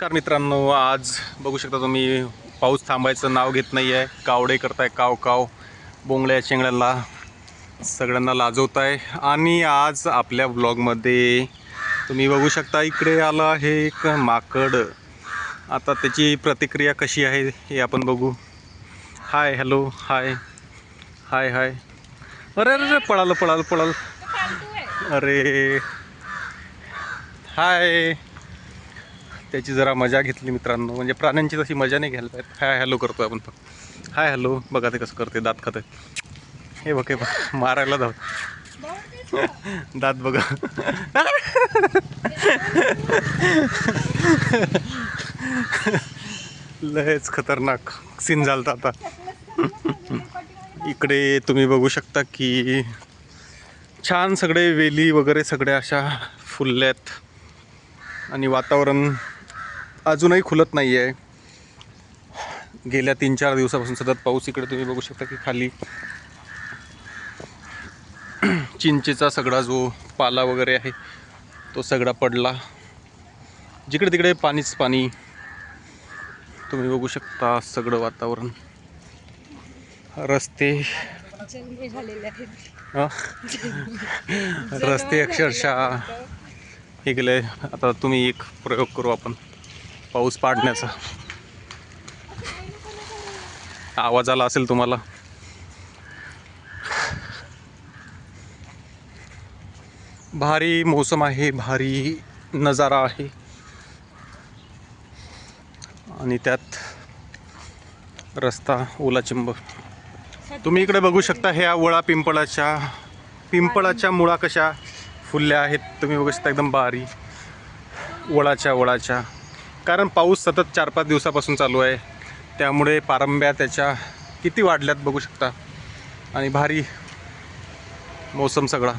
नमस्कार मित्रांनो आज बघू शकता तुम्ही पाऊस थांबायचं नाव घेत नाही आहे कावडे करताय काव काव. बोंगळ्या शेंगड्याला सगळ्यांना लाजवत आहे आणि आज आपल्या ब्लॉगमध्ये तुम्ही बघू शकता इकडे आलं आहे एक माकड. आता त्याची प्रतिक्रिया कशी आहे हे आपण बघू. Hi hello hi. Hi hi. अरे अरे अरे पळालं पळालं पळालं. अरे. हाय. त्याची जरा मजा घेतली मित्रांनो. म्हणजे प्राण्यांची तशी मजा नाही घ्यायला पाहिजे. हाय हॅलो करतोय आपण फक्त. Hi hello. बघा ते कसं करते. दात खातं हे बघ हे बघ. मारायला जाऊ. दात बघा. लयच खतरनाक सीन झालता आता. इकडे तुम्ही बघू शकता की छान सगळे वेली वगैरे सगळ्या अशा फुलल्यात. आणि वातावरण अजूनही खुलत नाही आहे गेल्या तीन चार दिवसापासून सतत पाऊस इकडे तुम्ही बघू शकता की खाली चिंचेचा सगळा जो पाला वगैरे आहे तो सगळा पडला. जिकडे तिकडे पाणीच पाणी तुम्ही बघू शकता सगळं वातावरण. रस्ते? रस्ते अक्षरशः हे गेले आता तुम्ही एक प्रयोग करू आपण. पाऊस पाडण्याचा. आवाज आला असेल तुम्हाला? भारी मौसम आहे भारी नजारा आहे. आणि त्यात रस्ता ओलाचिंब. तुम्ही इकडे बघू शकता ह्या वळा पिंपळाच्या पिंपळाच्या मुळा कशा फुलल्या आहेत. तुम्ही बघू शकता एकदम बारी वळाच्या वळाच्या. कारण पाऊस सतत चार पाच दिवसापासून चालू आहे. त्यामुळे पारंब्या त्याच्या किती वाढल्यात बघू शकता. आणि भारी मौसम सगळा.